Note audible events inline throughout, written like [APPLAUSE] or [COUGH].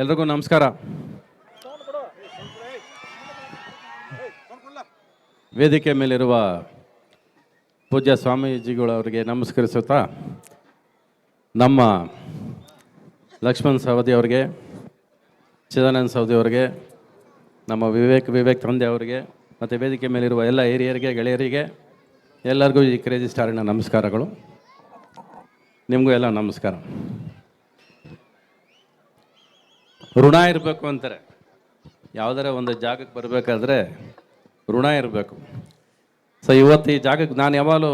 ಎಲ್ರಿಗೂ ನಮಸ್ಕಾರ. ವೇದಿಕೆ ಮೇಲಿರುವ ಪೂಜ್ಯ ಸ್ವಾಮೀಜಿಗಳವರಿಗೆ ನಮಸ್ಕರಿಸುತ್ತಾ ನಮ್ಮ ಲಕ್ಷ್ಮಣ್ ಸವದಿ ಅವರಿಗೆ, ಚಿದಾನಂದ ಸವದಿ ಅವರಿಗೆ, ನಮ್ಮ ವಿವೇಕ್ ವಿವೇಕ್ ತಂದೆ ಅವರಿಗೆ, ಮತ್ತು ವೇದಿಕೆ ಮೇಲಿರುವ ಎಲ್ಲ ಹಿರಿಯರಿಗೆ, ಗೆಳೆಯರಿಗೆ, ಎಲ್ಲರಿಗೂ ಈ ಕ್ರೇಜಿ ಸ್ಟಾರಿನ ನಮಸ್ಕಾರಗಳು. ನಿಮಗೂ ಎಲ್ಲ ನಮಸ್ಕಾರ. ಋಣ ಇರಬೇಕು ಅಂತಾರೆ. ಯಾವ್ದಾರ ಒಂದು ಜಾಗಕ್ಕೆ ಬರಬೇಕಾದ್ರೆ ಋಣ ಇರಬೇಕು. ಸೊ ಇವತ್ತು ಈ ಜಾಗಕ್ಕೆ ನಾನು ಯಾವಾಗಲೂ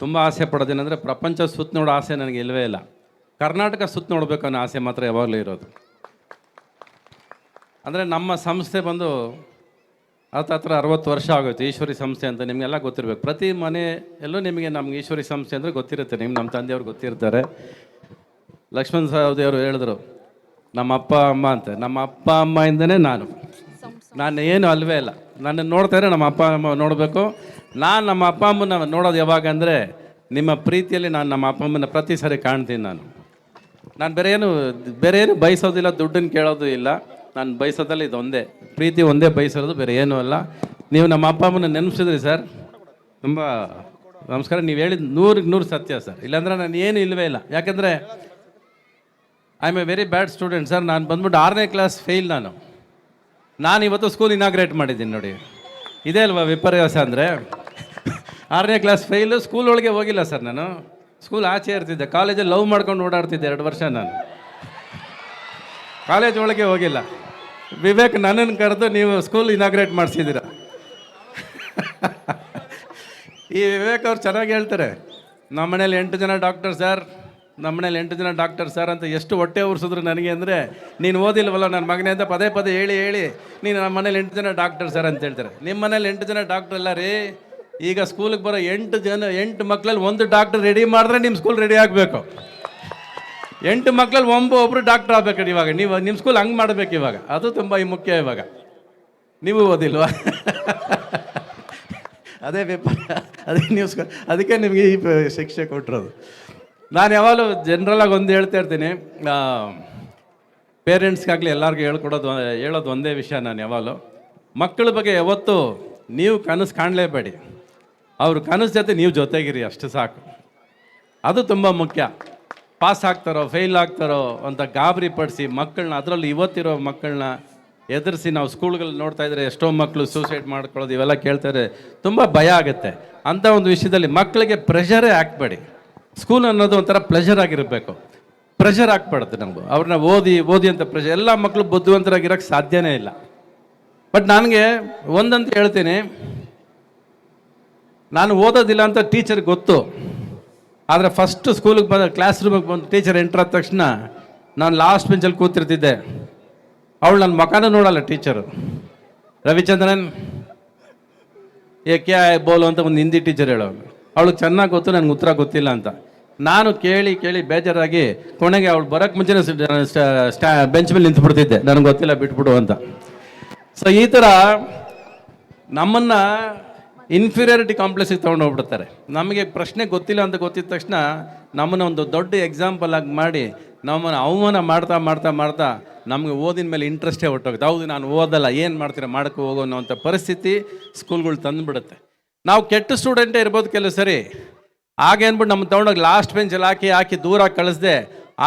ತುಂಬ ಆಸೆ ಪಡೋದೇನೆಂದರೆ ಪ್ರಪಂಚ ಸುತ್ತ ನೋಡೋ ಆಸೆ ನನಗೆ ಇಲ್ಲವೇ ಇಲ್ಲ. ಕರ್ನಾಟಕ ಸುತ್ತ ನೋಡಬೇಕು ಅನ್ನೋ ಆಸೆ ಮಾತ್ರ ಯಾವಾಗಲೂ ಇರೋದು. ಅಂದರೆ ನಮ್ಮ ಸಂಸ್ಥೆ ಬಂದು ಹತ್ತು ಹತ್ರ ಅರವತ್ತು ವರ್ಷ ಆಗುತ್ತೆ ಈಶ್ವರಿ ಸಂಸ್ಥೆ ಅಂತ ನಿಮಗೆಲ್ಲ ಗೊತ್ತಿರಬೇಕು. ಪ್ರತಿ ಮನೆಯಲ್ಲೂ ನಿಮಗೆ ನಮ್ಗೆ ಈಶ್ವರಿ ಸಂಸ್ಥೆ ಅಂದರೆ ಗೊತ್ತಿರುತ್ತೆ. ನಿಮ್ಮ ನಮ್ಮ ತಂದೆಯವ್ರು ಗೊತ್ತಿರ್ತಾರೆ. ಲಕ್ಷ್ಮಣ್ ಸಹೋದರಿ ಅವರು ಹೇಳಿದ್ರು ನಮ್ಮ ಅಪ್ಪ ಅಮ್ಮ ಅಂತ. ನಮ್ಮ ಅಪ್ಪ ಅಮ್ಮಯಿಂದನೇ ನಾನು. ನಾನು ಏನು ಅಲ್ವೇ ಇಲ್ಲ. ನನ್ನ ನೋಡ್ತಾರೆ ನಮ್ಮ ಅಪ್ಪ, ಅಮ್ಮ ನೋಡಬೇಕು. ನಾನು ನಮ್ಮ ಅಪ್ಪ ಅಮ್ಮನ ನೋಡೋದು ಯಾವಾಗ ಅಂದರೆ ನಿಮ್ಮ ಪ್ರೀತಿಯಲ್ಲಿ ನಾನು ನಮ್ಮ ಅಪ್ಪ ಅಮ್ಮನ ಪ್ರತಿ ಸಾರಿ ಕಾಣ್ತೀನಿ ನಾನು. ನಾನು ಬೇರೆ ಏನು ಬೇರೆ ಏನು ಬಯಸೋದಿಲ್ಲ, ದುಡ್ಡನ್ನು ಕೇಳೋದು ಇಲ್ಲ. ನಾನು ಬಯಸೋದಲ್ಲ ಇದೊಂದೇ. ಪ್ರೀತಿ ಒಂದೇ, ಬಯಸೋದು ಬೇರೆ ಏನೂ ಅಲ್ಲ. ನೀವು ನಮ್ಮ ಅಪ್ಪ ಅಮ್ಮನ ನೆನಪಿಸಿದ್ರಿ ಸರ್? ತುಂಬ ನಮಸ್ಕಾರ. ನೀವು ಹೇಳಿದ ನೂರಿಗೆ ನೂರು ಸತ್ಯ ಸರ್. ಇಲ್ಲಾಂದ್ರೆ ನಾನು ಏನು ಇಲ್ಲವೇ ಇಲ್ಲ. ಯಾಕಂದರೆ I am a very bad student sir ನಾನು ಬಂದ್ಬಿಟ್ಟು ಆರನೇ ಕ್ಲಾಸ್ ಫೇಲ್ ನಾನು. ನಾನು ಇವತ್ತು ಸ್ಕೂಲ್ ಇನಾಗ್ರೇಟ್ ಮಾಡಿದ್ದೀನಿ ನೋಡಿ. ಇದೇ ಅಲ್ವಾ ವಿಪರ್ಯಾಸ ಅಂದರೆ? ಆರನೇ ಕ್ಲಾಸ್ ಫೇಲು ಸ್ಕೂಲ್ ಒಳಗೆ ಹೋಗಿಲ್ಲ ಸರ್ ನಾನು. ಸ್ಕೂಲ್ ಆಚೆ ಇರ್ತಿದ್ದೆ. ಕಾಲೇಜಲ್ಲಿ ಲವ್ ಮಾಡ್ಕೊಂಡು ಓಡಾಡ್ತಿದ್ದೆ ಎರಡು ವರ್ಷ ನಾನು. ಕಾಲೇಜ್ ಒಳಗೆ ಹೋಗಿಲ್ಲ. ವಿವೇಕ್, ನನ್ನನ್ನು ಕರೆದು ನೀವು ಸ್ಕೂಲ್ ಇನಾಗ್ರೇಟ್ ಮಾಡಿಸಿದ್ದೀರ? ಈ ವಿವೇಕ್ ಅವ್ರು ಚೆನ್ನಾಗಿ ಹೇಳ್ತಾರೆ. ನಮ್ಮ ಮನೇಲಿ ಎಂಟು ಜನ ಡಾಕ್ಟರ್ ಸರ್ ನಮ್ಮ ಮನೇಲಿ ಎಂಟು ಜನ ಡಾಕ್ಟರ್ ಸರ್ ಅಂತ ಎಷ್ಟು ಹೊಟ್ಟೆ ಉರ್ಸಿದ್ರು ನನಗೆ ಅಂದರೆ, ನೀನು ಓದಿಲ್ವಲ್ಲ ನನ್ನ ಮಗನೇ ಅಂತ ಪದೇ ಪದೇ ಹೇಳಿ ಹೇಳಿ, ನೀನು ನಮ್ಮ ಮನೇಲಿ ಎಂಟು ಜನ ಡಾಕ್ಟರ್ ಸರ್ ಅಂತ ಹೇಳ್ತಾರೆ. ನಿಮ್ಮ ಮನೇಲಿ ಎಂಟು ಜನ ಡಾಕ್ಟರ್ ಅಲ್ಲ ರೀ? ಈಗ ಸ್ಕೂಲಿಗೆ ಬರೋ ಎಂಟು ಜನ, ಎಂಟು ಮಕ್ಕಳಲ್ಲಿ ಒಂದು ಡಾಕ್ಟರ್ ರೆಡಿ ಮಾಡಿದ್ರೆ ನಿಮ್ಮ ಸ್ಕೂಲ್ ರೆಡಿ ಆಗಬೇಕು. ಎಂಟು ಮಕ್ಕಳಲ್ಲಿ ಒಂಬ ಒಬ್ಬರು ಡಾಕ್ಟರ್ ಆಗ್ಬೇಕು ಇವಾಗ. ನೀವು ನಿಮ್ಮ ಸ್ಕೂಲ್ ಹಂಗೆ ಮಾಡಬೇಕು ಇವಾಗ. ಅದು ತುಂಬ ಮುಖ್ಯ ಇವಾಗ. ನೀವು ಓದಿಲ್ವಾ? [LAUGHS] ಅದೇ ಪೇಪರ್ ಅದೇ ನ್ಯೂಸ್ ಅದಕ್ಕೆ ನಿಮಗೆ ಈ ಶಿಕ್ಷೆ ಕೊಟ್ಟಿರೋದು ನಾನು ಯಾವಾಗಲೂ ಜನ್ರಲಾಗಿ ಒಂದು ಹೇಳ್ತಾ ಇರ್ತೀನಿ. ಪೇರೆಂಟ್ಸ್ಗಾಗಲಿ ಎಲ್ಲರಿಗೂ ಹೇಳ್ಕೊಡೋದು ಹೇಳೋದು ಒಂದೇ ವಿಷಯ ನಾನು ಯಾವಾಗಲೂ. ಮಕ್ಕಳ ಬಗ್ಗೆ ಯಾವತ್ತೂ ನೀವು ಕನಸು ಕಾಣಲೇಬೇಡಿ. ಅವ್ರ ಕನಸು ಜೊತೆ ನೀವು ಜೊತೆಗಿರಿ, ಅಷ್ಟು ಸಾಕು. ಅದು ತುಂಬ ಮುಖ್ಯ. ಪಾಸ್ ಆಗ್ತಾರೋ ಫೇಲ್ ಆಗ್ತಾರೋ ಅಂತ ಗಾಬರಿ ಪಡಿಸಿ ಮಕ್ಕಳನ್ನ ಅದರಲ್ಲಿ ಇವತ್ತಿರೋ ಮಕ್ಕಳನ್ನ ಎದುರಿಸಿ ನಾವು ಸ್ಕೂಲ್ಗಳಲ್ಲಿ ನೋಡ್ತಾ ಇದ್ರೆ ಎಷ್ಟೋ ಮಕ್ಕಳು ಸೂಸೈಡ್ ಮಾಡ್ಕೊಳ್ಳೋದು ಇವೆಲ್ಲ ಕೇಳ್ತಾರೆ. ತುಂಬ ಭಯ ಆಗುತ್ತೆ. ಅಂಥ ಒಂದು ವಿಷಯದಲ್ಲಿ ಮಕ್ಕಳಿಗೆ ಪ್ರೆಷರೇ ಹಾಕ್ಬೇಡಿ. ಸ್ಕೂಲ್ ಅನ್ನೋದು ಒಂಥರ ಪ್ಲೆಷರ್ ಆಗಿರಬೇಕು. ಪ್ರೆಷರ್ ಹಾಕ್ಬಾರ್ದು ನಮಗೂ. ಅವ್ರನ್ನ ಓದಿ ಓದಿ ಅಂತ ಪ್ರೆಷರ್ ಎಲ್ಲ ಮಕ್ಕಳು ಬುದ್ಧಿವಂತರಾಗಿರೋಕ್ಕೆ ಸಾಧ್ಯನೇ ಇಲ್ಲ. ಬಟ್ ನನಗೆ ಒಂದಂತ ಹೇಳ್ತೀನಿ. ನಾನು ಓದೋದಿಲ್ಲ ಅಂತ ಟೀಚರ್ಗೆ ಗೊತ್ತು. ಆದರೆ ಫಸ್ಟ್ ಸ್ಕೂಲಿಗೆ ಬಂದ ಕ್ಲಾಸ್ ರೂಮಿಗೆ ಬಂದು ಟೀಚರ್ ಎಂಟ್ರ್ ಆದ ತಕ್ಷಣ ನಾನು ಲಾಸ್ಟ್ ಬೆಂಚಲ್ಲಿ ಕೂತಿರ್ತಿದ್ದೆ. ಅವಳು ನನ್ನ ಮಕಾನ ನೋಡಲ್ಲ ಟೀಚರು ರವಿಚಂದ್ರನ್ ಏ ಕೆ ಬೋಲು ಅಂತ ಒಂದು ಹಿಂದಿ ಟೀಚರ್ ಹೇಳೋಳು ಅವಳಿಗೆ ಚೆನ್ನಾಗಿ ಗೊತ್ತು, ನನಗೆ ಉತ್ತರ ಗೊತ್ತಿಲ್ಲ ಅಂತ. ನಾನು ಕೇಳಿ ಕೇಳಿ ಬೇಜಾರಾಗಿ ಕೊನೆಗೆ ಅವಳು ಬರೋಕ್ಕೆ ಮುಂಚೆನೇ ಸ್ಟಾ ಬೆಂಚ್ ಮೇಲೆ ನಿಂತ್ಬಿಡ್ತಿದ್ದೆ. ನನಗೆ ಗೊತ್ತಿಲ್ಲ, ಬಿಟ್ಬಿಡು ಅಂತ. ಸೊ ಈ ಥರ ನಮ್ಮನ್ನು ಇನ್ಫೀರಿಯಾರಿಟಿ ಕಾಂಪ್ಲೆಕ್ಸಿಗೆ ತೊಗೊಂಡು ಹೋಗ್ಬಿಡ್ತಾರೆ. ನಮಗೆ ಪ್ರಶ್ನೆ ಗೊತ್ತಿಲ್ಲ ಅಂತ ಗೊತ್ತಿದ್ದ ತಕ್ಷಣ ನಮ್ಮನ್ನು ಒಂದು ದೊಡ್ಡ ಎಕ್ಸಾಂಪಲ್ ಆಗಿ ಮಾಡಿ, ನಮ್ಮನ್ನು ಅವಮಾನ ಮಾಡ್ತಾ ಮಾಡ್ತಾ ಮಾಡ್ತಾ ನಮಗೆ ಓದಿನ ಮೇಲೆ ಇಂಟ್ರೆಸ್ಟೇ ಹೊಟ್ಟೋಗುತ್ತೆ ಹೌದು, ನಾನು ಓದಲ್ಲ, ಏನು ಮಾಡ್ತೀರಾ, ಮಾಡೋಕ್ಕೆ ಹೋಗೋ ಅನ್ನೋಂಥ ಪರಿಸ್ಥಿತಿ ಸ್ಕೂಲ್ಗಳು ತಂದುಬಿಡುತ್ತೆ. ನಾವು ಕೆಟ್ಟ ಸ್ಟೂಡೆಂಟೇ ಇರ್ಬೋದು ಕೆಲವು ಸರಿ. ಹಾಗೆ ಅಂದ್ಬಿಟ್ಟು ನಮ್ಮ ತಗೊಂಡೋಗಿ ಲಾಸ್ಟ್ ಬೆಂಚಲ್ಲಿ ಹಾಕಿ ಹಾಕಿ ದೂರ ಕಳಿಸ್ದೆ.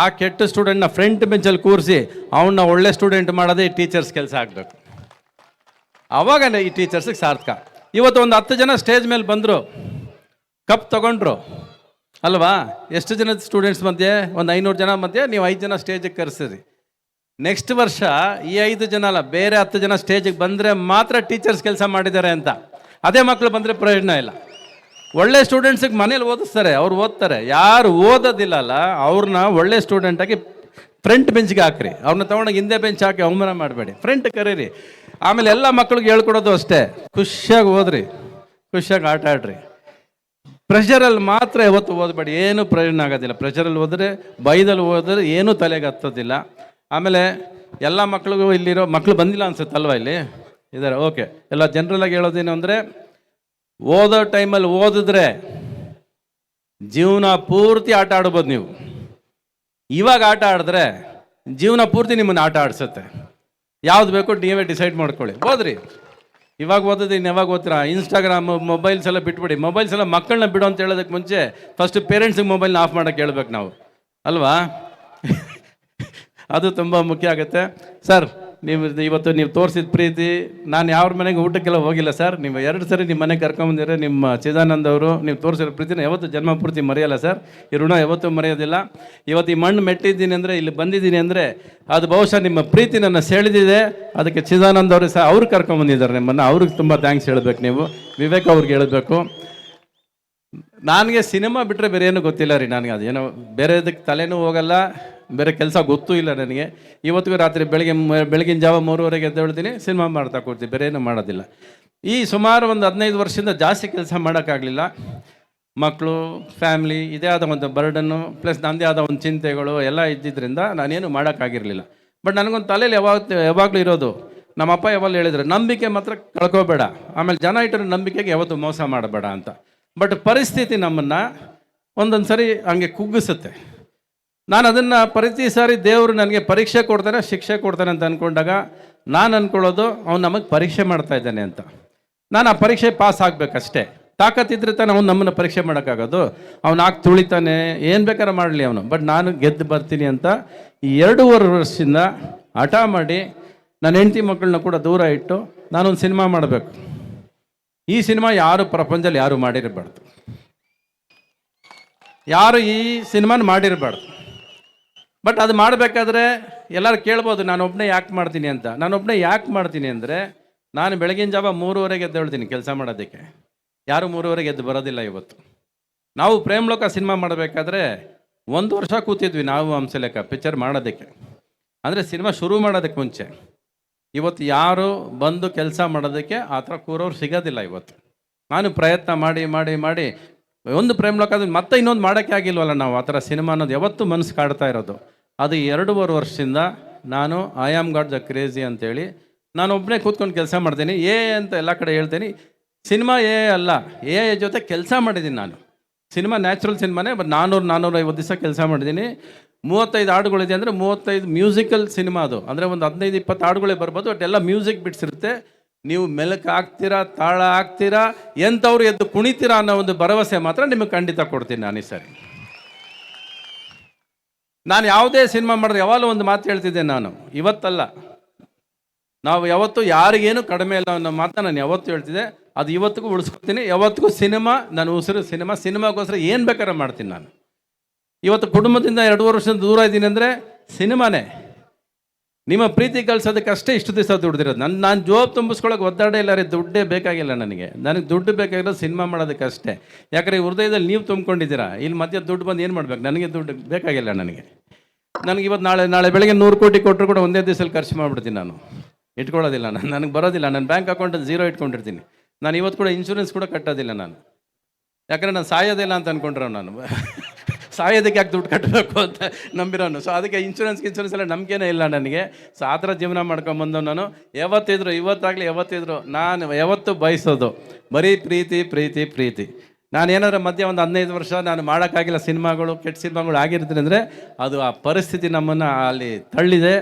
ಆ ಕೆಟ್ಟ ಸ್ಟೂಡೆಂಟ್ನ ಫ್ರಂಟ್ ಬೆಂಚಲ್ಲಿ ಕೂರಿಸಿ ಅವನ್ನ ಒಳ್ಳೆ ಸ್ಟೂಡೆಂಟ್ ಮಾಡೋದೇ ಈ ಟೀಚರ್ಸ್ ಕೆಲಸ ಆಗಬೇಕು. ಅವಾಗ ಈ ಟೀಚರ್ಸಿಗೆ ಸಾರ್ಥಕ. ಇವತ್ತು ಒಂದು ಹತ್ತು ಜನ ಸ್ಟೇಜ್ ಮೇಲೆ ಬಂದರು. ಕಪ್ ತಗೊಂಡ್ರು. ಅಲ್ವಾ? ಎಷ್ಟು ಜನ ಸ್ಟೂಡೆಂಟ್ಸ್ ಮಧ್ಯೆ? ಒಂದು ಐನೂರು ಜನ ಮಧ್ಯೆ? ನೀವು ಐದು ಜನ ಸ್ಟೇಜಿಗೆ ಕರೆಸಿರಿ. ನೆಕ್ಸ್ಟ್ ವರ್ಷ ಈ ಐದು ಜನ ಅಲ್ಲ, ಬೇರೆ ಹತ್ತು ಜನ ಸ್ಟೇಜಿಗೆ ಬಂದರೆ ಮಾತ್ರ ಟೀಚರ್ಸ್ ಕೆಲಸ ಮಾಡಿದ್ದಾರೆ ಅಂತ. ಅದೇ ಮಕ್ಕಳು ಬಂದರೆ ಪ್ರಯೋಜನ ಇಲ್ಲ. ಒಳ್ಳೆ ಸ್ಟೂಡೆಂಟ್ಸಿಗೆ ಮನೇಲಿ ಓದಿಸ್ತಾರೆ, ಅವ್ರು ಓದ್ತಾರೆ. ಯಾರು ಓದೋದಿಲ್ಲಲ್ಲ ಅವ್ರನ್ನ ಒಳ್ಳೆ ಸ್ಟೂಡೆಂಟಾಗಿ ಫ್ರಂಟ್ ಬೆಂಚ್ಗೆ ಹಾಕ್ರಿ. ಅವ್ರನ್ನ ತೊಗೊಂಡೋಗಿ ಹಿಂದೆ ಬೆಂಚ್ ಹಾಕಿ ಅವಮಾನ ಮಾಡಬೇಡಿ. ಫ್ರಂಟ್ ಕರೀರಿ. ಆಮೇಲೆ ಎಲ್ಲ ಮಕ್ಳಿಗೆ ಹೇಳ್ಕೊಡೋದು ಅಷ್ಟೇ. ಖುಷಿಯಾಗಿ ಓದ್ರಿ. ಖುಷಿಯಾಗಿ ಆಟ ಆಡ್ರಿ. ಪ್ರೆಷರಲ್ಲಿ ಮಾತ್ರ ಯಾವತ್ತು ಓದಬೇಡಿ. ಏನೂ ಪ್ರಯೋಜನ ಆಗೋದಿಲ್ಲ. ಪ್ರೆಷರಲ್ಲಿ ಓದಿದ್ರೆ ಬೈದಲ್ಲಿ ಓದಿದ್ರೆ ಏನೂ ತಲೆಗೆ ಹತ್ತೋದಿಲ್ಲ. ಆಮೇಲೆ ಎಲ್ಲ ಮಕ್ಳಿಗೂ ಇಲ್ಲಿರೋ ಮಕ್ಕಳು ಬಂದಿಲ್ಲ ಅನ್ಸುತ್ತಲ್ವ ಇಲ್ಲಿ? ಇದ್ದಾರೆ ಓಕೆ. ಎಲ್ಲ ಜನರಲಾಗಿ ಹೇಳೋದೇನು ಅಂದರೆ, ಓದೋ ಟೈಮಲ್ಲಿ ಓದಿದ್ರೆ ಜೀವನ ಪೂರ್ತಿ ಆಟ ಆಡ್ಬೋದು ನೀವು. ಇವಾಗ ಆಟ ಆಡಿದ್ರೆ ಜೀವನ ಪೂರ್ತಿ ನಿಮ್ಮನ್ನು ಆಟ ಆಡಿಸುತ್ತೆ. ಯಾವ್ದು ಬೇಕು ನೀವೇ ಡಿಸೈಡ್ ಮಾಡ್ಕೊಳ್ಳಿ. ಓದ್ರಿ. ಇವಾಗ ಓದೋದು, ಇನ್ನು ಯಾವಾಗ ಓದ್ತೀರಾ? ಇನ್ಸ್ಟಾಗ್ರಾಮ್ ಮೊಬೈಲ್ಸ್ ಎಲ್ಲ ಬಿಟ್ಬಿಡಿ. ಮೊಬೈಲ್ಸ್ ಎಲ್ಲ ಮಕ್ಕಳನ್ನ ಬಿಡು ಅಂತ ಹೇಳೋದಕ್ಕೆ ಮುಂಚೆ ಫಸ್ಟ್ ಪೇರೆಂಟ್ಸಿಗೆ ಮೊಬೈಲ್ನ ಆಫ್ ಮಾಡೋಕ್ಕೆ ಹೇಳ್ಬೇಕು ನಾವು. ಅಲ್ವಾ? ಅದು ತುಂಬ ಮುಖ್ಯ ಆಗುತ್ತೆ. ಸರ್ ನೀವು ಇವತ್ತು ನೀವು ತೋರಿಸಿದ ಪ್ರೀತಿ, ನಾನು ಯಾವ್ರ ಮನೆಗೆ ಊಟಕ್ಕೆಲ್ಲ ಹೋಗಿಲ್ಲ ಸರ್. ನೀವು ಎರಡು ಸರಿ ನಿಮ್ಮ ಮನೆಗೆ ಕರ್ಕೊಂಬಂದಿರೋ ನಿಮ್ಮ ಚಿದಾನಂದ ಅವರು ನೀವು ತೋರಿಸಿರೋ ಪ್ರೀತಿನ ಯಾವತ್ತು ಜನ್ಮ ಪೂರ್ತಿ ಮರೆಯಲ್ಲ ಸರ್. ಈ ಋಣ ಯಾವತ್ತೂ ಮರೆಯೋದಿಲ್ಲ. ಇವತ್ತು ಈ ಮಣ್ಣು ಮೆಟ್ಟಿದ್ದೀನಿ ಅಂದರೆ, ಇಲ್ಲಿ ಬಂದಿದ್ದೀನಿ ಅಂದರೆ, ಅದು ಬಹುಶಃ ನಿಮ್ಮ ಪ್ರೀತಿ ನನ್ನ ಸೆಳೆದಿದೆ. ಅದಕ್ಕೆ ಚಿದಾನಂದ ಅವರು ಸಹ ಅವ್ರು ಕರ್ಕೊಂಬಂದಿದ್ದಾರೆ ನಿಮ್ಮನ್ನು. ಅವ್ರಿಗೆ ತುಂಬ ಥ್ಯಾಂಕ್ಸ್ ಹೇಳಬೇಕು ನೀವು. ವಿವೇಕ್ ಅವ್ರಿಗೆ ಹೇಳಬೇಕು. ನನಗೆ ಸಿನಿಮಾ ಬಿಟ್ಟರೆ ಬೇರೆ ಏನೂ ಗೊತ್ತಿಲ್ಲ ರೀ ನನಗೆ ಅದೇನೋ ಬೇರೆದಕ್ಕೆ ತಲೆನೂ ಹೋಗಲ್ಲ, ಬೇರೆ ಕೆಲಸ ಗೊತ್ತೂ ಇಲ್ಲ ನನಗೆ. ಇವತ್ತಿಗೂ ರಾತ್ರಿ ಬೆಳಗ್ಗೆ ಬೆಳಗಿನ ಜಾವ ಮೂರುವರೆಗೆ ಎದ್ದೇಳ್ತೀನಿ, ಸಿನಿಮಾ ಮಾಡ್ತಾ ಕೊಡ್ತೀನಿ ಬೇರೆ ಏನೂ ಮಾಡೋದಿಲ್ಲ. ಈ ಸುಮಾರು ಒಂದು ಹದಿನೈದು ವರ್ಷದಿಂದ ಜಾಸ್ತಿ ಕೆಲಸ ಮಾಡೋಕ್ಕಾಗಲಿಲ್ಲ. ಮಕ್ಕಳು ಫ್ಯಾಮ್ಲಿ, ಇದೇ ಆದ ಒಂದು ಬರ್ಡನ್ನು ಪ್ಲಸ್ ನನ್ನದೇ ಆದ ಒಂದು ಚಿಂತೆಗಳು ಎಲ್ಲ ಇದ್ದಿದ್ದರಿಂದ ನಾನೇನು ಮಾಡೋಕ್ಕಾಗಿರಲಿಲ್ಲ. ಬಟ್ ನನಗೊಂದು ತಲೆಯಲ್ಲಿ ಯಾವಾಗ, ಯಾವಾಗಲೂ ಇರೋದು, ನಮ್ಮಪ್ಪ ಯಾವಾಗಲೂ ಹೇಳಿದ್ರು, ನಂಬಿಕೆ ಮಾತ್ರ ಕಳ್ಕೋಬೇಡ. ಆಮೇಲೆ ಜನ ಇಟ್ಟರೆ ನಂಬಿಕೆಗೆ ಯಾವತ್ತೂ ಮೋಸ ಮಾಡಬೇಡ ಅಂತ. ಬಟ್ ಪರಿಸ್ಥಿತಿ ನಮ್ಮನ್ನು ಒಂದೊಂದು ಸರಿ ಹಂಗೆ ಕುಗ್ಗಿಸುತ್ತೆ. ನಾನು ಅದನ್ನು ಪ್ರತಿ ಸಾರಿ ದೇವರು ನನಗೆ ಪರೀಕ್ಷೆ ಕೊಡ್ತಾನೆ, ಶಿಕ್ಷೆ ಕೊಡ್ತಾನೆ ಅಂತ ಅಂದ್ಕೊಂಡಾಗ ನಾನು ಅಂದ್ಕೊಳ್ಳೋದು ಅವ್ನು ನಮಗೆ ಪರೀಕ್ಷೆ ಮಾಡ್ತಾ ಇದ್ದಾನೆ ಅಂತ. ನಾನು ಆ ಪರೀಕ್ಷೆ ಪಾಸ್ ಆಗಬೇಕಷ್ಟೇ. ತಾಕತ್ತಿದ್ರೆ ತಾನೆ ಅವ್ನು ನಮ್ಮನ್ನು ಪರೀಕ್ಷೆ ಮಾಡೋಕ್ಕಾಗೋದು. ಅವ್ನು ಆಗ ತುಳಿತಾನೆ, ಏನು ಬೇಕಾದ್ರೆ ಮಾಡಲಿ ಅವನು. ಬಟ್ ನಾನು ಗೆದ್ದು ಬರ್ತೀನಿ ಅಂತ ಈ ಎರಡೂವರೆ ವರ್ಷದಿಂದ ಹಠ ಮಾಡಿ ನನ್ನ ಹೆಂಡತಿ ಮಕ್ಕಳನ್ನ ಕೂಡ ದೂರ ಇಟ್ಟು ನಾನೊಂದು ಸಿನಿಮಾ ಮಾಡಬೇಕು. ಈ ಸಿನಿಮಾ ಯಾರು ಪ್ರಪಂಚದಲ್ಲಿ ಯಾರು ಮಾಡಿರಬಾರ್ದು? ಯಾರು ಈ ಸಿನಿಮಾನ ಮಾಡಿರಬಾರ್ದು? ಬಟ್ ಅದು ಮಾಡಬೇಕಾದ್ರೆ ಎಲ್ಲರೂ ಕೇಳ್ಬೋದು, ನಾನು ಒಬ್ಬನೇ ಯಾಕೆ ಮಾಡ್ತೀನಿ ಅಂತ. ನಾನು ಒಬ್ಬನೇ ಯಾಕೆ ಮಾಡ್ತೀನಿ ಅಂದರೆ, ನಾನು ಬೆಳಗಿನ ಜಾವ ಮೂರುವರೆಗೆ ಎದ್ದೇಳ್ತೀನಿ ಕೆಲಸ ಮಾಡೋದಕ್ಕೆ. ಯಾರು ಮೂರುವರೆಗೆ ಎದ್ದು ಬರೋದಿಲ್ಲ ಇವತ್ತು. ನಾವು ಪ್ರೇಮ್ಲೋಕ ಸಿನಿಮಾ ಮಾಡಬೇಕಾದ್ರೆ ಒಂದು ವರ್ಷ ಕೂತಿದ್ವಿ ನಾವು ಹಂಸಲೇಖ, ಪಿಕ್ಚರ್ ಮಾಡೋದಕ್ಕೆ. ಅಂದರೆ ಸಿನಿಮಾ ಶುರು ಮಾಡೋದಕ್ಕೆ ಮುಂಚೆ. ಇವತ್ತು ಯಾರು ಬಂದು ಕೆಲಸ ಮಾಡೋದಕ್ಕೆ ಆ ಥರ ಕೂರೋರು ಸಿಗೋದಿಲ್ಲ ಇವತ್ತು. ನಾನು ಪ್ರಯತ್ನ ಮಾಡಿ ಮಾಡಿ ಮಾಡಿ, ಒಂದು ಪ್ರೇಮ್ ಲೋಕದ ಮತ್ತೆ ಇನ್ನೊಂದು ಮಾಡೋಕ್ಕೆ ಆಗಿಲ್ವಲ್ಲ ನಾವು ಆ ಥರ ಸಿನಿಮಾ ಅನ್ನೋದು ಯಾವತ್ತೂ ಮನಸ್ಸು ಕಾಡ್ತಾ ಇರೋದು. ಅದು ಎರಡೂವರೆ ವರ್ಷದಿಂದ ನಾನು I am got the crazy ಅಂತೇಳಿ ನಾನು ಒಬ್ಬನೇ ಕೂತ್ಕೊಂಡು ಕೆಲಸ ಮಾಡ್ತೀನಿ ಏ ಅಂತ ಎಲ್ಲ ಕಡೆ ಹೇಳ್ತೀನಿ. ಸಿನಿಮಾ ಏ ಅಲ್ಲ, ಎ ಜೊತೆ ಕೆಲಸ ಮಾಡಿದ್ದೀನಿ ನಾನು. ಸಿನಿಮಾ ನ್ಯಾಚುರಲ್ ಸಿನಿಮಾನೇ, ಬಟ್ ನಾನ್ನೂರು ನಾನ್ನೂರ ಐವತ್ತು ದಿವಸ ಕೆಲಸ ಮಾಡಿದ್ದೀನಿ. ಮೂವತ್ತೈದು ಹಾಡುಗಳಿದೆ ಅಂದರೆ ಮೂವತ್ತೈದು ಮ್ಯೂಸಿಕಲ್ ಸಿನಿಮಾ ಅದು. ಅಂದರೆ ಒಂದು ಹದಿನೈದು, ಇಪ್ಪತ್ತು ಹಾಡುಗಳೇ ಬರ್ಬೋದು ಬಟ್ ಎಲ್ಲ ಮ್ಯೂಸಿಕ್ ಬಿಡಿಸಿರುತ್ತೆ ನೀವು ಮೆಲುಕು ಹಾಕ್ತೀರಾ, ತಾಳ ಹಾಕ್ತೀರಾ, ಎಂಥವ್ರು ಎದ್ದು ಕುಣಿತೀರಾ ಅನ್ನೋ ಒಂದು ಭರವಸೆ ಮಾತ್ರ ನಿಮಗೆ ಖಂಡಿತ ಕೊಡ್ತೀನಿ ನಾನು ಸರಿ. ನಾನು ಯಾವುದೇ ಸಿನಿಮಾ ಮಾಡಿದ್ರೆ ಯಾವಾಗಲೂ ಒಂದು ಮಾತು ಹೇಳ್ತಿದ್ದೆ ನಾನು. ಇವತ್ತಲ್ಲ. ನಾವು ಯಾವತ್ತೂ ಯಾರಿಗೇನು ಕಡಿಮೆ ಇಲ್ಲ ಅನ್ನೋ ಮಾತು ನಾನು ಯಾವತ್ತೂ ಹೇಳ್ತಿದ್ದೆ. ಅದು ಇವತ್ತಿಗೂ ಉಳಿಸ್ಕೊತೀನಿ ಯಾವತ್ತಿಗೂ ಸಿನಿಮಾ ನಾನು ಉಸಿರು ಸಿನಿಮಾ ಸಿನಿಮಾಗೋಸ್ಕರ ಏನು ಬೇಕಾದ್ರೆ ಮಾಡ್ತೀನಿ ನಾನು. ಇವತ್ತು ಕುಟುಂಬದಿಂದ ಎರಡು ವರ್ಷದಿಂದ ದೂರ ಇದ್ದೀನಿ ಅಂದರೆ ಸಿನಿಮಾನೇ. ನಿಮ್ಮ ಪ್ರೀತಿ ಕಳ್ಸೋದಕ್ಕೆ ಅಷ್ಟೇ ಇಷ್ಟು ದಿವಸ ದುಡ್ದಿರೋದು. ನನ್ನ ನಾನು ಜೋಬ್ ತುಂಬಿಸ್ಕೊಳ್ಳೋಕೆ ಒದ್ದಾಡ ಇಲ್ಲ ರೀ, ದುಡ್ಡೇ ಬೇಕಾಗಿಲ್ಲ ನನಗೆ. ನನಗೆ ದುಡ್ಡು ಬೇಕಾಗಿರೋದು ಸಿನಿಮಾ ಮಾಡೋದಕ್ಕೆ ಅಷ್ಟೇ. ಯಾಕಂದರೆ ಹೃದಯದಲ್ಲಿ ನೀವು ತುಂಬ್ಕೊಂಡಿದ್ದೀರಾ? ಇಲ್ಲಿ ಮಧ್ಯೆ ದುಡ್ಡು ಬಂದು ಏನು ಮಾಡ್ಬೇಕು? ನನಗೆ ದುಡ್ಡು ಬೇಕಾಗಿಲ್ಲ ನನಗೆ. ನನಗೆ ಇವತ್ತು ನಾಳೆ ನಾಳೆ ಬೆಳಗ್ಗೆ ನೂರು ಕೋಟಿ ಕೊಟ್ಟರು ಕೂಡ ಒಂದೇ ದಿವಸದಲ್ಲಿ ಖರ್ಚು ಮಾಡಿಬಿಡ್ತೀನಿ ನಾನು. ಇಟ್ಕೊಳ್ಳೋದಿಲ್ಲ ನಾನು. ನನಗೆ ಬರೋದಿಲ್ಲ. ನನ್ನ ಬ್ಯಾಂಕ್ ಅಕೌಂಟಲ್ಲಿ ಝೀರೋ ಇಟ್ಕೊಂಡಿರ್ತೀನಿ. ನಾನು ಇವತ್ತು ಕೂಡ ಇನ್ಶೂರೆನ್ಸ್ ಕೂಡ ಕಟ್ಟೋದಿಲ್ಲ ನಾನು. ಯಾಕಂದರೆ ನಾನು ಸಾಯೋದಿಲ್ಲ ಅಂತ ಅಂದ್ಕೊಂಡ್ರೆ ನಾನು. ಸಾಯೋದಕ್ಕೆ ಯಾಕೆ ದುಡ್ಡು ಕಟ್ಟಬೇಕು ಅಂತ ನಂಬಿರೋನು. ಸೊ ಅದಕ್ಕೆ ಇನ್ಶೂರೆನ್ಸ್ ಇನ್ಶೂರೆನ್ಸ್ ಎಲ್ಲ ನಂಬಿಕೆನೇ ಇಲ್ಲ ನನಗೆ. ಸೊ ಆ ಥರ ಜೀವನ ಮಾಡ್ಕೊಂಬಂದು ನಾನು. ಯಾವತ್ತಿದ್ರು, ಇವತ್ತಾಗಲಿ ಯಾವತ್ತಿದ್ರು ನಾನು ಯಾವತ್ತು ಬಯಸೋದು. ಬರೀ ಪ್ರೀತಿ ಪ್ರೀತಿ ಪ್ರೀತಿ. ನಾನು ಏನಾದ್ರು ಮಧ್ಯೆ ಒಂದು ಹದಿನೈದು ವರ್ಷ ನಾನು ಮಾಡೋಕ್ಕಾಗಿಲ್ಲ ಸಿನಿಮಾಗಳು, ಕೆಟ್ಟ ಸಿನಿಮಾಗಳು ಆಗಿರ್ತೀನಿ ಅಂದರೆ ಅದು ಆ ಪರಿಸ್ಥಿತಿ ನಮ್ಮನ್ನು ಅಲ್ಲಿ ತಳ್ಳಿದೆ.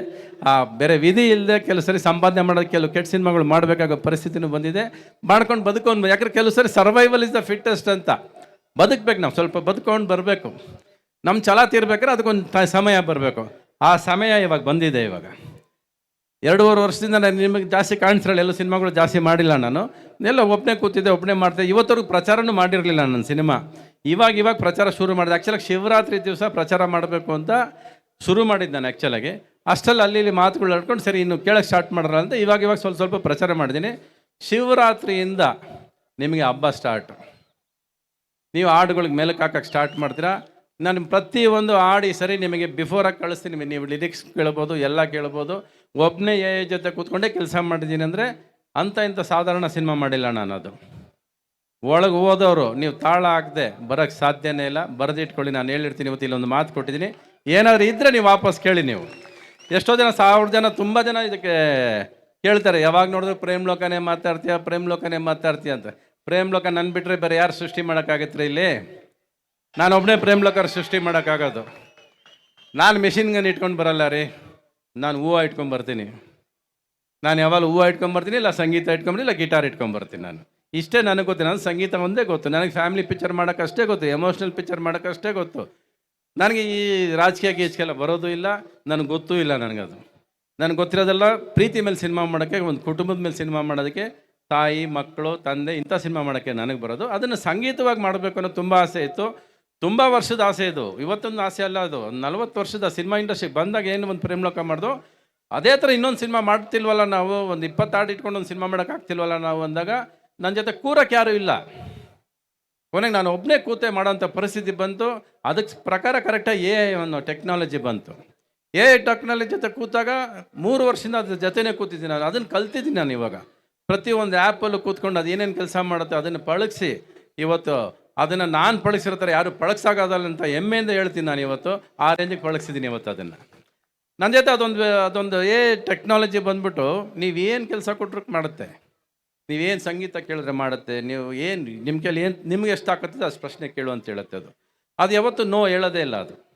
ಆ ಬೇರೆ ವಿಧಿ ಇಲ್ಲದೆ ಕೆಲವು ಸರಿ ಸಂಪಾದನೆ ಮಾಡೋದು, ಕೆಲವು ಕೆಟ್ಟ ಸಿನಿಮಾಗಳು ಮಾಡಬೇಕಾಗೋ ಪರಿಸ್ಥಿತಿನೂ ಬಂದಿದೆ. ಮಾಡ್ಕೊಂಡು ಬದುಕೊಂಡು ಯಾಕಂದ್ರೆ ಕೆಲವು ಸರಿ ಸರ್ವೈವಲ್ ಇಸ್ ದ ಫಿಟ್ಟೆಸ್ಟ್ ಅಂತ. ಬದುಕ್ಬೇಕು ನಾವು, ಸ್ವಲ್ಪ ಬದುಕೊಂಡು ಬರಬೇಕು. ನಮ್ಮ ಛಲ ತೀರ್ಬೇಕಾದ್ರೆ ಅದಕ್ಕೊಂದು ಸಮಯ ಬರಬೇಕು. ಆ ಸಮಯ ಇವಾಗ ಬಂದಿದೆ ಇವಾಗ. ಎರಡೂವರೆ ವರ್ಷದಿಂದ ನಾನು ನಿಮಗೆ ಜಾಸ್ತಿ ಕಾಣಿಸ್ರಲ್ಲ, ಎಲ್ಲ ಸಿನಿಮಾಗಳು ಜಾಸ್ತಿ ಮಾಡಿಲ್ಲ ನಾನು. ಎಲ್ಲ ಒಬ್ಬನೇ ಕೂತಿದ್ದೆ ಒಬ್ಬನೇ ಮಾಡ್ತಿದ್ದೆ. ಇವತ್ತವರೆಗೂ ಪ್ರಚಾರನೂ ಮಾಡಿರಲಿಲ್ಲ ನನ್ನ ಸಿನಿಮಾ. ಇವಾಗ ಇವಾಗ ಪ್ರಚಾರ ಶುರು ಮಾಡಿದೆ. ಆ್ಯಕ್ಚುಲಾಗಿ ಶಿವರಾತ್ರಿ ದಿವಸ ಪ್ರಚಾರ ಮಾಡಬೇಕು ಅಂತ ಶುರು ಮಾಡಿದ್ದು ನಾನು ಆ್ಯಕ್ಚುಲಾಗಿ ಅಷ್ಟಲ್ಲಿ ಅಲ್ಲಿ ಇಲ್ಲಿ ಮಾತುಗಳು ಹೇಳ್ಕೊಂಡು, ಸರಿ, ಇನ್ನು ಕೇಳಕ್ಕೆ ಸ್ಟಾರ್ಟ್ ಮಾಡಿರಲ್ಲ ಅಂತ ಇವಾಗ ಇವಾಗ ಸ್ವಲ್ಪ ಸ್ವಲ್ಪ ಪ್ರಚಾರ ಮಾಡಿದ್ದೀನಿ. ಶಿವರಾತ್ರಿಯಿಂದ ನಿಮಗೆ ಹಬ್ಬ ಸ್ಟಾರ್ಟ್ ನೀವು ಹಾಡುಗಳಿಗೆ ಮೇಲಕ್ಕೆ ಹಾಕಕ್ಕೆ ಸ್ಟಾರ್ಟ್ ಮಾಡ್ತೀರಾ? ನಾನು ಪ್ರತಿಯೊಂದು ಹಾಡು ಸರಿ ನಿಮಗೆ ಬಿಫೋರಾಗಿ ಕಳಿಸ್ತೀನಿ. ನೀವು ಲಿರಿಕ್ಸ್ ಕೇಳ್ಬೋದು, ಎಲ್ಲ ಕೇಳ್ಬೋದು. ಒಬ್ಬನೇ ಎ ಜೊತೆ ಕೂತ್ಕೊಂಡೇ ಕೆಲಸ ಮಾಡಿದ್ದೀನಿ ಅಂದರೆ ಅಂಥ ಇಂಥ ಸಾಧಾರಣ ಸಿನಿಮಾ ಮಾಡಿಲ್ಲ ನಾನು ಅದು ಒಳಗೆ ಹೋದವರು, ನೀವು ತಾಳ ಹಾಕದೆ ಬರೋಕ್ಕೆ ಸಾಧ್ಯನೇ ಇಲ್ಲ. ಬರೆದಿಟ್ಕೊಳ್ಳಿ, ನಾನು ಹೇಳಿರ್ತೀನಿ ಇವತ್ತು ಇಲ್ಲೊಂದು ಮಾತು ಕೊಟ್ಟಿದ್ದೀನಿ. ಏನಾದರೂ ಇದ್ದರೆ ನೀವು ವಾಪಸ್ ಕೇಳಿ ನೀವು. ಎಷ್ಟೋ ಜನ, ಸಾವಿರ ಜನ, ತುಂಬ ಜನ ಇದಕ್ಕೆ ಕೇಳ್ತಾರೆ. ಯಾವಾಗ ನೋಡಿದ್ರು ಪ್ರೇಮ್ ಲೋಕನೇ ಮಾತಾಡ್ತೀಯ, ಪ್ರೇಮ್ ಲೋಕನೇ ಮಾತಾಡ್ತೀಯ ಅಂತ. ಪ್ರೇಮ್ ಲೋಕ ನನ್ನ ಬಿಟ್ಟರೆ ಬೇರೆ ಯಾರು ಸೃಷ್ಟಿ ಮಾಡೋಕ್ಕಾಗತ್ತೆ ಇಲ್ಲಿ? ನಾನು ಒಬ್ಬನೇ ಪ್ರೇಮ್ ಲೋಕರ್ ಸೃಷ್ಟಿ ಮಾಡೋಕ್ಕಾಗೋದು. ನಾನು ಮೆಷಿನ್ ಗನ್ ಇಟ್ಕೊಂಡು ಬರಲ್ಲ ರೀ. ನಾನು ಹೂವು ಇಟ್ಕೊಂಬರ್ತೀನಿ ನಾನು ಯಾವಾಗ ಹೂವು ಇಟ್ಕೊಂಬರ್ತೀನಿ ಇಲ್ಲ ಸಂಗೀತ ಇಟ್ಕೊಂಬರ್ತೀನಿ ಇಲ್ಲ ಗಿಟಾರ್ ಇಟ್ಕೊಂಬರ್ತೀನಿ ನಾನು. ಇಷ್ಟೇ ನನಗೆ ಗೊತ್ತು, ನಾನು ಸಂಗೀತ ಒಂದೇ ಗೊತ್ತು. ನನಗೆ ಫ್ಯಾಮಿಲಿ ಪಿಕ್ಚರ್ ಮಾಡೋಕ್ಕಷ್ಟೇ ಗೊತ್ತು ಎಮೋಷ್ನಲ್ ಪಿಕ್ಚರ್ ಮಾಡೋಕ್ಕಷ್ಟೇ ಗೊತ್ತು. ನನಗೆ ಈ ರಾಜಕೀಯ ಗೀಚಕ್ಕೆಲ್ಲ ಬರೋದು ಇಲ್ಲ, ನನಗೆ ಗೊತ್ತೂ ಇಲ್ಲ ನನಗದು. ನನಗೆ ಗೊತ್ತಿರೋದೆಲ್ಲ ಪ್ರೀತಿ ಮೇಲೆ ಸಿನಿಮಾ ಮಾಡೋಕ್ಕೆ, ಒಂದು ಕುಟುಂಬದ ಮೇಲೆ ಸಿನಿಮಾ ಮಾಡೋದಕ್ಕೆ ತಾಯಿ, ಮಕ್ಕಳು, ತಂದೆ ಇಂಥ ಸಿನಿಮಾ ಮಾಡೋಕ್ಕೆ ನನಗೆ ಬರೋದು. ಅದನ್ನು ಸಂಗೀತವಾಗಿ ಮಾಡಬೇಕು ಅನ್ನೋ ತುಂಬ ಆಸೆ ಇತ್ತು. ತುಂಬ ವರ್ಷದ ಆಸೆ ಇದು. ಇವತ್ತೊಂದು ಆಸೆ ಅಲ್ಲ ಅದು. ನಲ್ವತ್ತು ವರ್ಷದ ಸಿನಿಮಾ ಇಂಡಸ್ಟ್ರಿ ಬಂದಾಗ ಏನು ಒಂದು ಪ್ರೇಮಲೋಕ ಮಾಡ್ದು? ಅದೇ ಥರ ಇನ್ನೊಂದು ಸಿನಿಮಾ ಮಾಡ್ತಿಲ್ವಲ್ಲ ನಾವು? ಒಂದು ಇಪ್ಪತ್ತಾಡು ಇಟ್ಕೊಂಡು ಒಂದು ಸಿನಿಮಾ ಮಾಡೋಕ್ಕಾಗ್ತಿಲ್ವಲ್ಲ ನಾವು ಅಂದಾಗ ನನ್ನ ಜೊತೆ ಕೂರಕ್ಕೆ ಯಾರೂ ಇಲ್ಲ. ಕೊನೆಗೆ ನಾನು ಒಬ್ಬನೇ ಕೂತೆ ಮಾಡೋಂಥ ಪರಿಸ್ಥಿತಿ ಬಂತು. ಅದಕ್ಕೆ ಪ್ರಕಾರ ಕರೆಕ್ಟಾಗಿ ಎ ಐ ಒಂದು ಟೆಕ್ನಾಲಜಿ ಬಂತು. ಎ ಐ ಟೆಕ್ನಾಲಜಿ ಜೊತೆ ಕೂತಾಗ ಮೂರು ವರ್ಷದಿಂದ ಅದ್ರ ಜೊತೆನೇ ಕೂತಿದ್ದೀನಿ ನಾನು. ಅದನ್ನು ಕಲ್ತಿದ್ದೀನಿ ನಾನು ಇವಾಗ. ಪ್ರತಿಯೊಂದು ಆ್ಯಪಲ್ಲೂ ಕೂತ್ಕೊಂಡು ಅದೇನೇನು ಕೆಲಸ ಮಾಡುತ್ತೆ ಅದನ್ನು ಪಳಗಿಸಿ ಇವತ್ತು ಅದನ್ನು ನಾನು ಪಳಗಿಸಿರ್ತಾರೆ ಯಾರು ಪಳಗ್ಸಾಗೋದಲ್ಲ ಅಂತ ಹೆಮ್ಮೆಯಿಂದ ಹೇಳ್ತೀನಿ ನಾನು ಇವತ್ತು. ಆ ರೇಂಜಿಗೆ ಪಳಗಿಸಿದ್ದೀನಿ ಇವತ್ತು ಅದನ್ನು. ನನ್ನ ಜೊತೆ ಅದೊಂದು ಅದೊಂದು ಏ ಟೆಕ್ನಾಲಜಿ ಬಂದ್ಬಿಟ್ಟು ನೀವೇನು ಕೆಲಸ ಕೊಟ್ಟರು ಮಾಡುತ್ತೆ? ನೀವೇನು ಸಂಗೀತ ಕೇಳಿದ್ರೆ ಮಾಡುತ್ತೆ? ನೀವು ಏನು ನಿಮ್ಮ ಏನು, ನಿಮ್ಗೆ ಎಷ್ಟು ಆಕತ್ತಿದೆ ಅಷ್ಟು ಪ್ರಶ್ನೆ ಕೇಳು ಅಂತ ಹೇಳುತ್ತೆ ಅದು. ಅದು ಯಾವತ್ತು ನೋ ಹೇಳೋದೇ ಇಲ್ಲ ಅದು.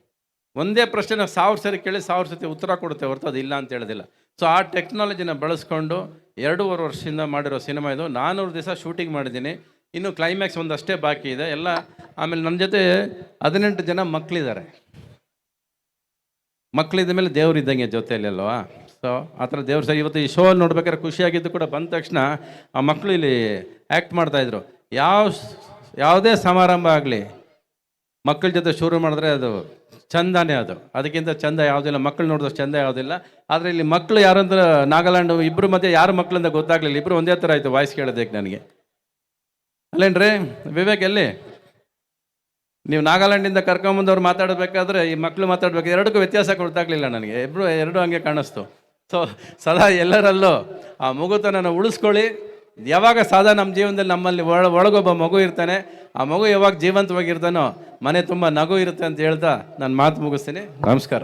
ಒಂದೇ ಪ್ರಶ್ನೆ ಸಾವಿರ ಸರಿ ಕೇಳಿ ಸಾವಿರ ಸತಿ ಉತ್ತರ ಕೊಡುತ್ತೆ ಹೊರತು ಅದು ಇಲ್ಲ ಅಂತ ಹೇಳೋದಿಲ್ಲ. ಸೊ ಆ ಟೆಕ್ನಾಲಜಿನ ಬಳಸ್ಕೊಂಡು ಎರಡೂವರೆ ವರ್ಷದಿಂದ ಮಾಡಿರೋ ಸಿನಿಮಾ ಇದು. ನಾನ್ನೂರು ದಿವಸ ಶೂಟಿಂಗ್ ಮಾಡಿದ್ದೀನಿ. ಇನ್ನು ಕ್ಲೈಮ್ಯಾಕ್ಸ್ ಒಂದಷ್ಟೇ ಬಾಕಿ ಇದೆ. ಎಲ್ಲ ಆಮೇಲೆ ನನ್ನ ಜೊತೆ ಹದಿನೆಂಟು ಜನ ಮಕ್ಕಳಿದ್ದಾರೆ ಮಕ್ಕಳಿದ್ದ ಮೇಲೆ ದೇವ್ರು ಇದ್ದಂಗೆ ಜೊತೆಯಲ್ಲಿ ಅಲ್ವಾ? ಸೊ ಆ ಥರ ದೇವ್ರ ಸರ್. ಇವತ್ತು ಈ ಶೋ ನೋಡ್ಬೇಕಾದ್ರೆ ಖುಷಿಯಾಗಿದ್ದು ಕೂಡ ಬಂದ ತಕ್ಷಣ ಆ ಮಕ್ಕಳು ಇಲ್ಲಿ ಆ್ಯಕ್ಟ್ ಮಾಡ್ತಾಯಿದ್ರು ಯಾವ, ಯಾವುದೇ ಸಮಾರಂಭ ಆಗಲಿ ಮಕ್ಕಳ ಜೊತೆ ಶುರು ಮಾಡಿದ್ರೆ ಅದು ಚಂದನೇ ಅದು. ಅದಕ್ಕಿಂತ ಚಂದ ಯಾವುದಿಲ್ಲ ಮಕ್ಕಳು ನೋಡಿದಷ್ಟು ಚಂದ ಯಾವುದಿಲ್ಲ ಆದರೆ ಇಲ್ಲಿ ಮಕ್ಕಳು ಯಾರಂದ್ರೆ ನಾಗಾಲ್ಯಾಂಡ್ ಇಬ್ಬರು ಮಧ್ಯೆ ಯಾರು ಮಕ್ಕಳಿಂದ ಗೊತ್ತಾಗಲಿಲ್ಲ. ಇಬ್ಬರು ಒಂದೇ ಥರ ಆಯಿತು ವಾಯ್ಸ್ ಕೇಳೋದಕ್ಕೆ ನನಗೆ. ಅಲ್ಲೇನ್ರಿ? ವಿವೇಕ್ ಎಲ್ಲಿ? ನೀವು ನಾಗಾಲ್ಯಾಂಡಿಂದ ಕರ್ಕೊಂಬಂದವ್ರು ಮಾತಾಡಬೇಕಾದ್ರೆ ಈ ಮಕ್ಕಳು ಮಾತಾಡಬೇಕು. ಎರಡಕ್ಕೂ ವ್ಯತ್ಯಾಸ ಗೊತ್ತಾಗ್ಲಿಲ್ಲ ನನಗೆ. ಇಬ್ಬರು ಎರಡು ಹಂಗೆ ಕಾಣಿಸ್ತು. ಸೊ ಸದಾ ಎಲ್ಲರಲ್ಲೂ ಆ ಮಗುತನನ ಉಳಿಸ್ಕೊಳ್ಳಿ. ಯಾವಾಗ ಸದಾ ನಮ್ಮ ಜೀವನದಲ್ಲಿ ನಮ್ಮಲ್ಲಿ ಒಳ, ಒಳಗೊಬ್ಬ ಮಗು ಇರ್ತಾನೆ ಆ ಮಗು ಯಾವಾಗ ಜೀವಂತವಾಗಿರ್ತಾನೋ ಮನೆ ತುಂಬ ನಗು ಇರುತ್ತೆ ಅಂತ ಹೇಳ್ತಾ ನಾನು ಮಾತು ಮುಗಿಸ್ತೀನಿ. ನಮಸ್ಕಾರ.